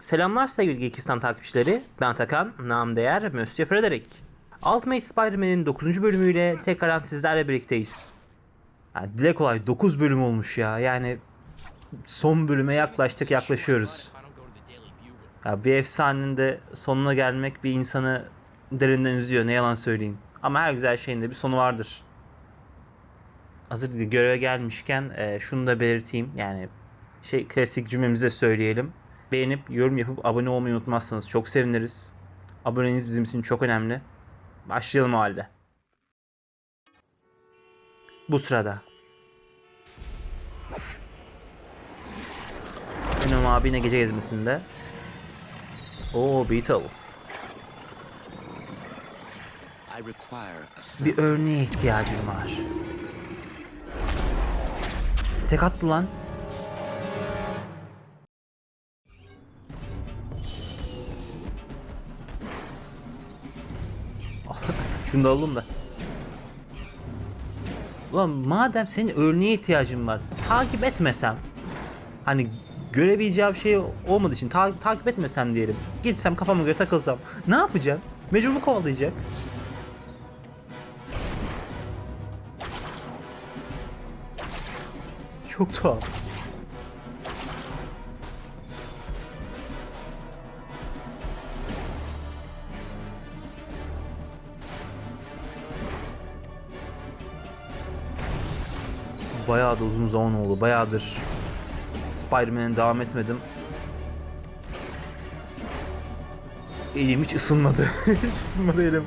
Selamlar sevgili Geekistan takipçileri. Ben Takan, nam değer Monsieur Frederick. Ultimate Spider-Man'in 9. bölümüyle tekrar sizlerle birlikteyiz. Yani dile kolay 9 bölüm olmuş ya. Yani son bölüme yaklaştık yaklaşıyoruz. Ya bir efsanenin de sonuna gelmek bir insanı derinden üzüyor ne yalan söyleyeyim. Ama her güzel şeyin de bir sonu vardır. Hazır göreve gelmişken e, şunu da belirteyim. Yani şey klasik cümlemizi de söyleyelim. Beğenip yorum yapıp abone olmayı unutmazsanız çok seviniriz. Aboneniz bizim için çok önemli. Başlayalım o halde. Bu sırada. Venom abine gece gezmesinde. Oo Beetle. Bir örneğe ihtiyacım var. Tek attı lan. Şunu da alalım da. Ulan madem senin örneğe ihtiyacın var, takip etmesem, hani görebileceğim şey olmadığı için ta- takip etmesem diyelim. Gitsem kafama göre takılsam, ne yapacağım? Mecbur mu kovalayacak? Çok tuhaf. Bayağı da uzun zaman oldu. Bayağıdır Spider-Man'e devam etmedim. Elim hiç ısınmadı. hiç ısınmadı elim.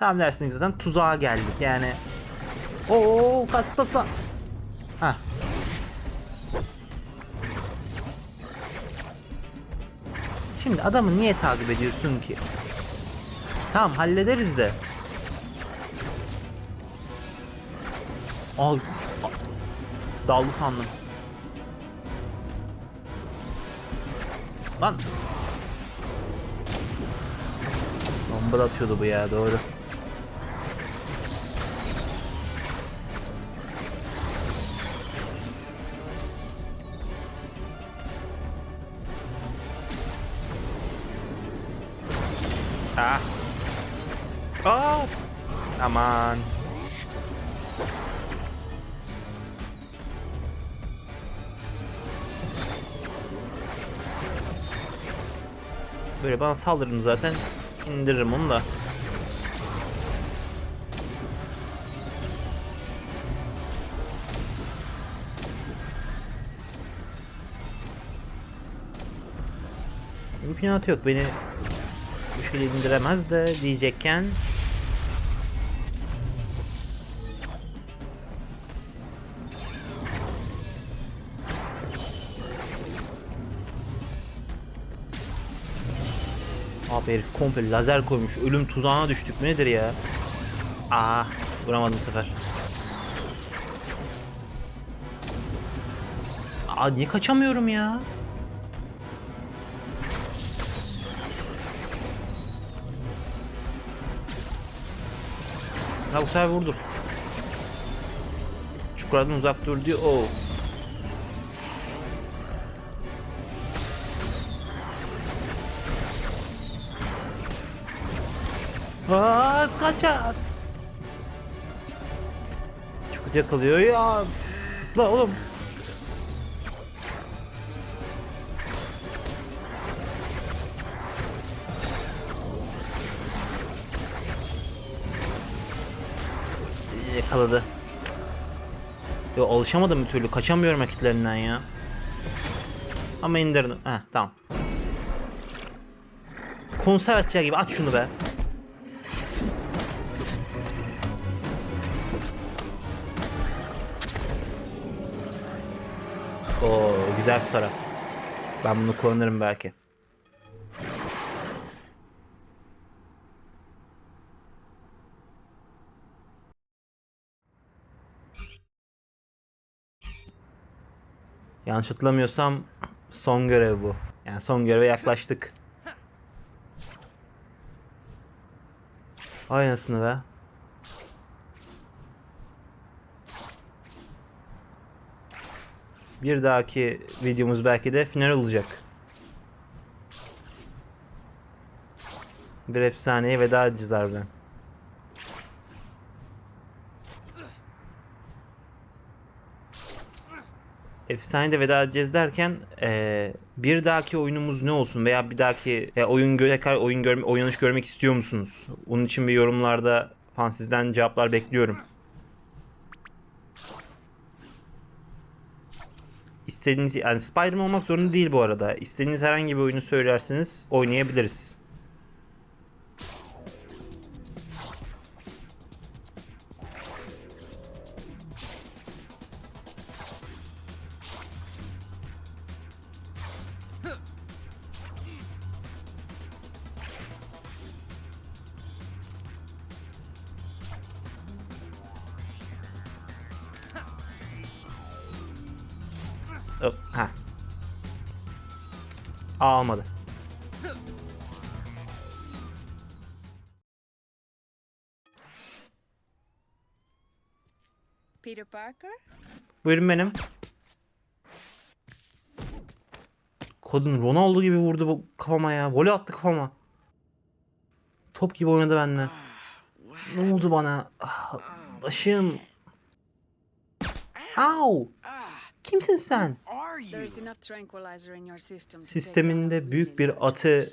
Tam dersiniz zaten tuzağa geldik yani. Oo kaç basma. Ha. Şimdi adamı niye takip ediyorsun ki? Tamam hallederiz de. Al. Daldı sandım. Lan. Bomba atıyordu bu ya doğru. Böyle bana saldırın zaten indiririm onu da. İmkanatı yok beni bu şekilde indiremez de diyecekken Abi herif komple lazer koymuş. Ölüm tuzağına düştük. Nedir ya? Ah, vuramadım bu sefer. Aa niye kaçamıyorum ya? Ha bu sefer vurdur. Çukurdan uzak dur diyor. Oo. Aa, kaçar. Çok acı kalıyor ya. Zıpla oğlum. Yakaladı. Yo alışamadım bir türlü. Kaçamıyorum hareketlerinden ya. Ama indirdim. Heh tamam. Konser açacağı gibi aç şunu be. Oo güzel bir taraf. Ben bunu kullanırım belki. Yanlış hatırlamıyorsam son görev bu. Yani son göreve yaklaştık. Aynasını be. Bir dahaki videomuz belki de final olacak. Bir efsaneye veda edeceğiz harbiden. Efsanede veda edeceğiz derken eee, bir dahaki oyunumuz ne olsun veya bir dahaki e, oyun tekrar oyun görme, oynanış görmek istiyor musunuz? Onun için bir yorumlarda falan sizden cevaplar bekliyorum. İstediğiniz yani Spider-Man olmak zorunda değil bu arada. İstediğiniz herhangi bir oyunu söylerseniz oynayabiliriz. Ha. Almadı. Peter Parker? Buyurun benim. Kadın Ronaldo gibi vurdu bu kafama ya. Voley attı kafama. Top gibi oynadı benimle. Ne oldu bana? Ah, Başım. Au! Kimsin sen? Sisteminde büyük bir atı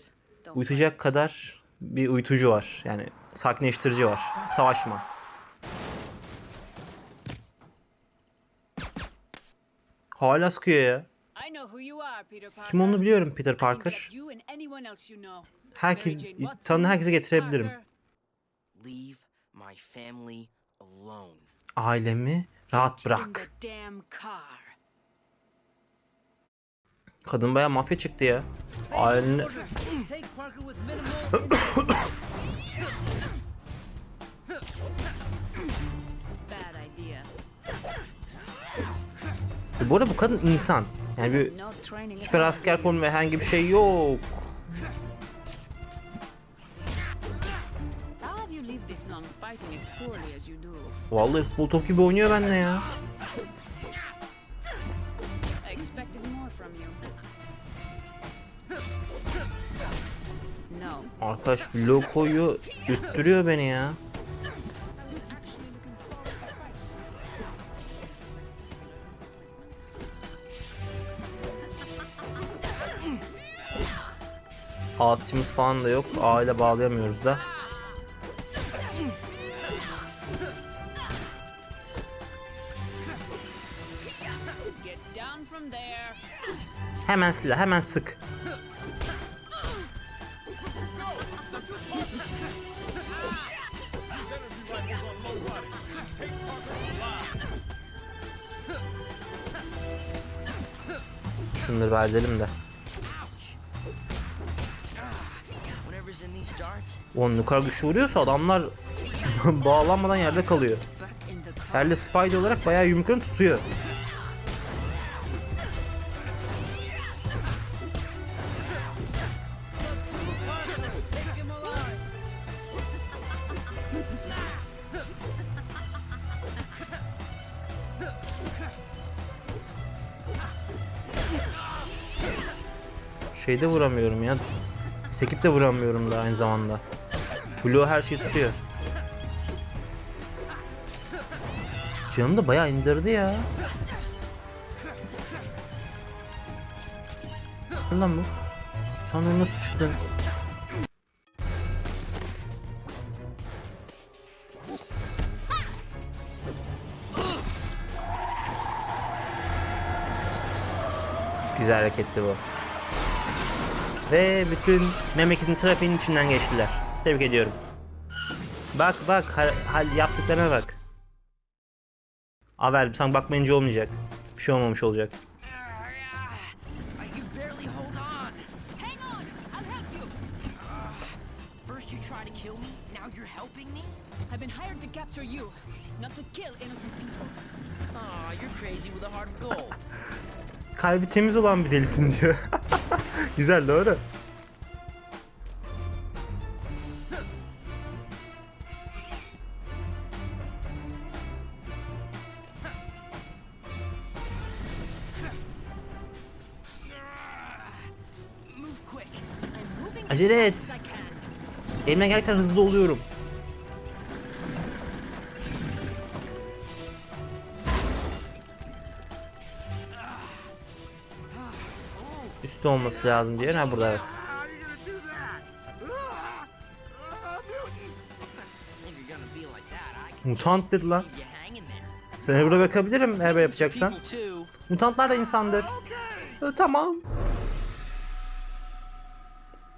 uyutacak kadar bir uyutucu var. Yani sakinleştirici var. Savaşma. Hala sıkıyor ya. Kim onu biliyorum Peter Parker. Herkes Mary Jane Watson, tanıdığı herkese getirebilirim. Ailemi rahat bırak. Kadın baya mafya çıktı ya. İdea. Bu arada bu kadın insan. Yani bir süper asker formu herhangi bir şey yok. Vallahi futbol top gibi oynuyor benimle ya. Arkadaş lokoyu yuttürüyor beni ya. Atçımız falan da yok. Aile bağlayamıyoruz da. Hemen silah, hemen sık. Şunları halledelim de. Oğlum ne güçlü vuruyorsa adamlar bağlanmadan yerde kalıyor. Herhalde Spidey olarak bayağı yumruklarını tutuyor. Şeyde vuramıyorum ya. Sekip de vuramıyorum da aynı zamanda. Blue her şeyi tutuyor. Canını da bayağı indirdi ya. Lan bu? Sen onu çıktın? Güzel hareketti bu. Ve bütün memleketin trafiğinin içinden geçtiler. Tebrik ediyorum. Bak bak hal, hal yaptıklarına bak. Avel sen bakmayınca olmayacak. Bir şey olmamış olacak. I've been hired to capture you, not to kill innocent people. Aw, you're crazy with a heart of gold. kalbi temiz olan bir delisin diyor. Güzel doğru. Acele et. Elimden gelirken hızlı oluyorum. Üstü olması lazım diyor. Ha burada evet. Mutant! Dedi lan. Seni burada bakabilirim eğer yapacaksan. Mutantlar da insandır. E, tamam.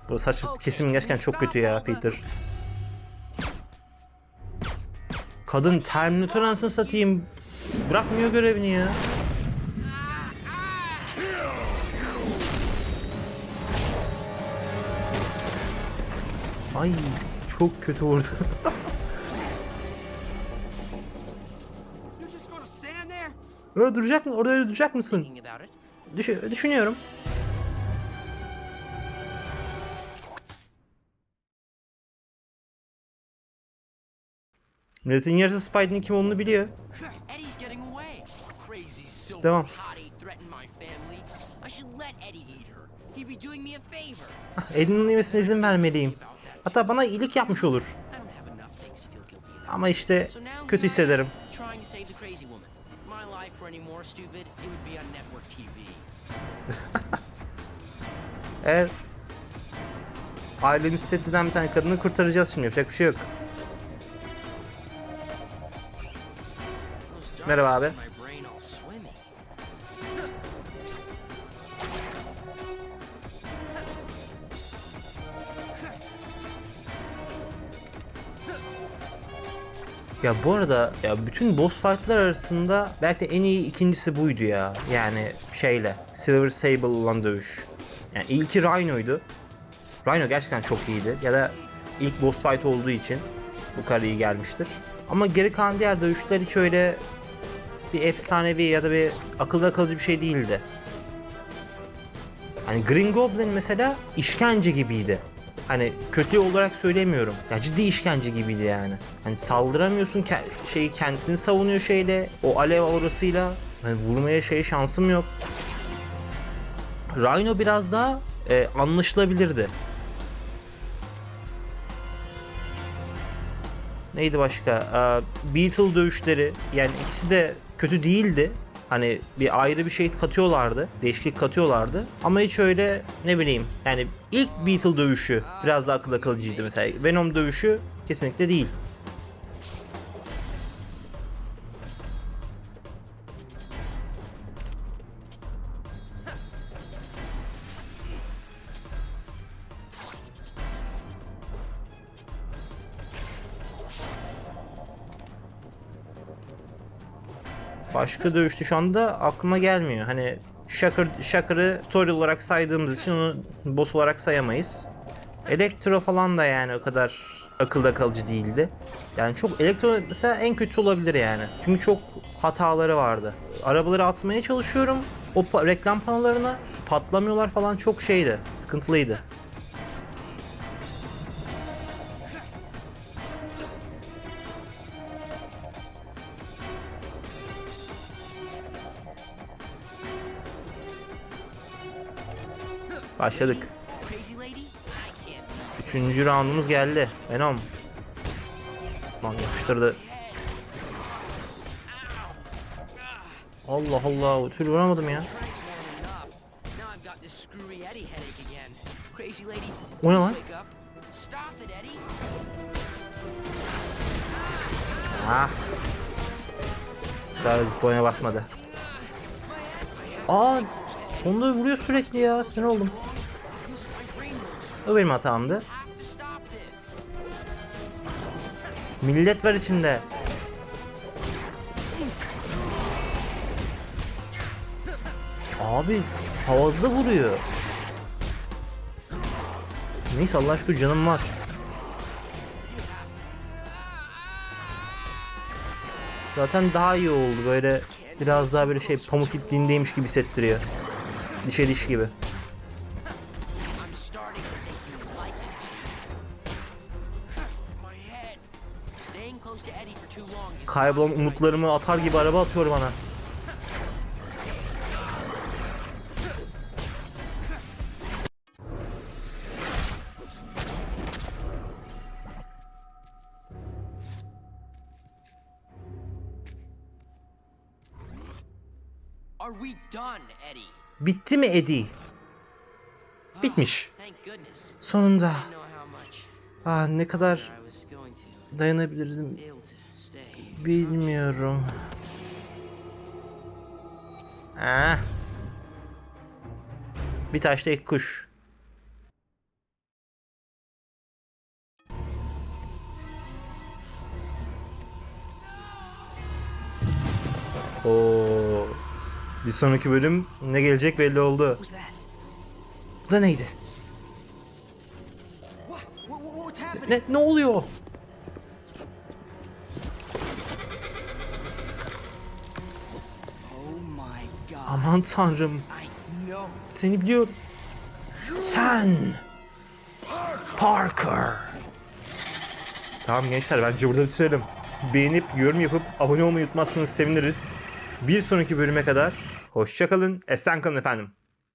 Bu saç kesim gerçekten çok kötü ya Peter. Kadın Terminator anasını satayım. Bırakmıyor görevini ya. Ay çok kötü vurdu. Öyle duracak mı? Orada öyle duracak mısın? Düş- düşünüyorum. Milletin yarısı Spidey'nin kim olduğunu biliyor. Devam. Ah, Eddie'nin yemesine izin vermeliyim. Hatta bana iyilik yapmış olur. Ama işte kötü hissederim. Eğer ailemiz tehdiden bir tane kadını kurtaracağız şimdi yapacak bir şey yok. Merhaba abi. Ya bu arada ya bütün boss fight'lar arasında belki de en iyi ikincisi buydu ya. Yani şeyle Silver Sable olan dövüş. Yani ilki Rhino'ydu. Rhino gerçekten çok iyiydi. Ya da ilk boss fight olduğu için bu kadar iyi gelmiştir. Ama geri kalan diğer dövüşler hiç öyle bir efsanevi ya da bir akılda kalıcı bir şey değildi. Hani Green Goblin mesela işkence gibiydi. Hani kötü olarak söylemiyorum. Ya ciddi işkence gibiydi yani. Hani saldıramıyorsun ke- şeyi kendisini savunuyor şeyle. O alev aurasıyla. Hani vurmaya şey şansım yok. Rhino biraz daha e, anlaşılabilirdi. Neydi başka? Ee, Beetle dövüşleri yani ikisi de kötü değildi. Hani bir ayrı bir şey katıyorlardı. Değişiklik katıyorlardı. Ama hiç öyle ne bileyim yani ilk Beetle dövüşü biraz daha akılda kalıcıydı mesela. Venom dövüşü kesinlikle değil. Başka dövüştü şu anda aklıma gelmiyor. Hani Shocker, Shocker'ı story olarak saydığımız için onu boss olarak sayamayız. Elektro falan da yani o kadar akılda kalıcı değildi. Yani çok elektro mesela en kötü olabilir yani. Çünkü çok hataları vardı. Arabaları atmaya çalışıyorum. O pa- reklam panolarına patlamıyorlar falan çok şeydi. Sıkıntılıydı. Başladık. Üçüncü roundumuz geldi. Venom. Lan yapıştırdı. Allah Allah. Tür vuramadım ya. O ne lan? Ah. Daha zıplamaya basmadı. Aa, sonunda vuruyor sürekli ya. Sinir oldum. O benim hatamdı. Millet var içinde. Abi havada vuruyor. Neyse Allah aşkına canım var. Zaten daha iyi oldu böyle Biraz daha böyle şey pamuk ipliğindeymiş gibi hissettiriyor. Dişe diş gibi. Kaybolan umutlarımı atar gibi araba atıyor bana. Are we done, Eddie? Bitti mi Eddie? Bitmiş. Thank goodness. Sonunda. Ah ne kadar dayanabilirdim bilmiyorum. Ah. Bir taşla iki kuş. Oo. Bir sonraki bölüm ne gelecek belli oldu. Bu da neydi? Ne ne oluyor? Oh. Aman tanrım. Seni biliyorum. Sen. Parker. Tamam gençler bence burada bitirelim. Beğenip yorum yapıp abone olmayı unutmazsanız seviniriz. Bir sonraki bölüme kadar hoşçakalın. Esen kalın efendim.